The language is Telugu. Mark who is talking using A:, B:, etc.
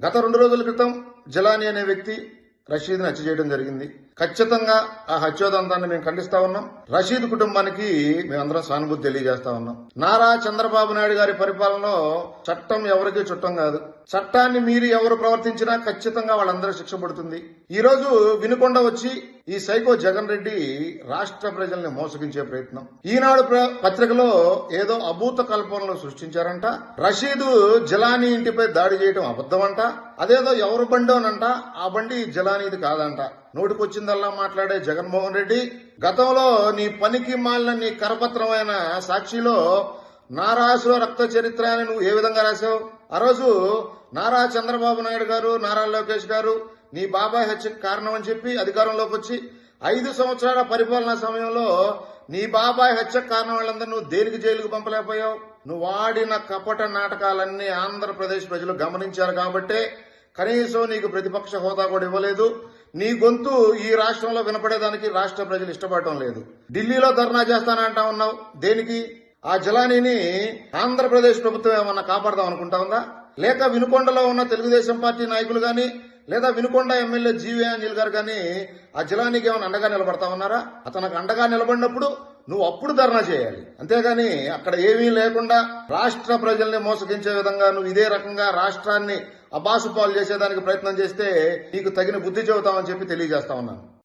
A: గత రెండు రోజుల క్రితం జలాని అనే వ్యక్తి రషీద్ని హత్య చేయడం జరిగింది. ఖచ్చితంగా ఆ హత్యోదంతాన్ని మేము ఖండిస్తా ఉన్నాం. రషీద్ కుటుంబానికి మేమందరం సానుభూతి తెలియజేస్తా ఉన్నాం. నారా చంద్రబాబు నాయుడు గారి పరిపాలనలో చట్టం ఎవరికీ చుట్టం కాదు. చట్టాన్ని మీరు ఎవరు ప్రవర్తించినా ఖచ్చితంగా వాళ్ళందరూ శిక్ష పడుతుంది. ఈ రోజు వినుకొండ వచ్చి ఈ సైకో జగన్ రెడ్డి రాష్ట్ర ప్రజల్ని మోసగించే ప్రయత్నం. ఈనాడు పత్రికలో ఏదో అభూత కల్పనలు సృష్టించారంట. రషీదు జలాని ఇంటిపై దాడి చేయడం అబద్ధమంట. అదేదో ఎవరు బండి అనంట ఆ బండి జలానీది కాదంట. నోటికొచ్చిందల్లా మాట్లాడే జగన్మోహన్ రెడ్డి గతంలో నీ పనికి మాలిన నీ కరపత్రమైన సాక్షిలో నారాసులో రక్త చరిత్ర అని నువ్వు ఏ విధంగా రాశావు? ఆ రోజు నారా చంద్రబాబు నాయుడు గారు నారా లోకేష్ గారు నీ బాబాయ్ హత్యకు కారణం అని చెప్పి అధికారంలోకి వచ్చి ఐదు సంవత్సరాల పరిపాలన సమయంలో నీ బాబాయ్ హత్యకు కారణం వాళ్ళందరూ నువ్వు దేనికి జైలుకు పంపలేకపోయావు? నువ్వు ఆడిన కపట నాటకాలన్నీ ఆంధ్రప్రదేశ్ ప్రజలు గమనించారు కాబట్టే కనీసం నీకు ప్రతిపక్ష హోదా కూడా ఇవ్వలేదు. నీ గొంతు ఈ రాష్ట్రంలో వినపడేదానికి రాష్ట్ర ప్రజలు ఇష్టపడటం లేదు. ఢిల్లీలో ధర్నా చేస్తానంటా ఉన్నావు. దేనికి? ఆ జలానీని ఆంధ్రప్రదేశ్ ప్రభుత్వం ఏమన్నా కాపాడదాం అనుకుంటా ఉందా? లేక వినుకొండలో ఉన్న తెలుగుదేశం పార్టీ నాయకులు గాని లేదా వినుకొండ ఎమ్మెల్యే జీవి ఆంజల్ గారు కానీ ఆ జలానికి ఏమైనా అండగా నిలబడతా ఉన్నారా? అతనికి అండగా నిలబడినప్పుడు నువ్వు అప్పుడు ధర్నా చేయాలి. అంతేగాని అక్కడ ఏమీ లేకుండా రాష్ట్ర ప్రజల్ని మోసగించే విధంగా నువ్వు ఇదే రకంగా రాష్ట్రాన్ని అబాసుపాలు చేసేదానికి ప్రయత్నం చేస్తే నీకు తగిన బుద్ధి చెబుతామని చెప్పి తెలియజేస్తా ఉన్నాను.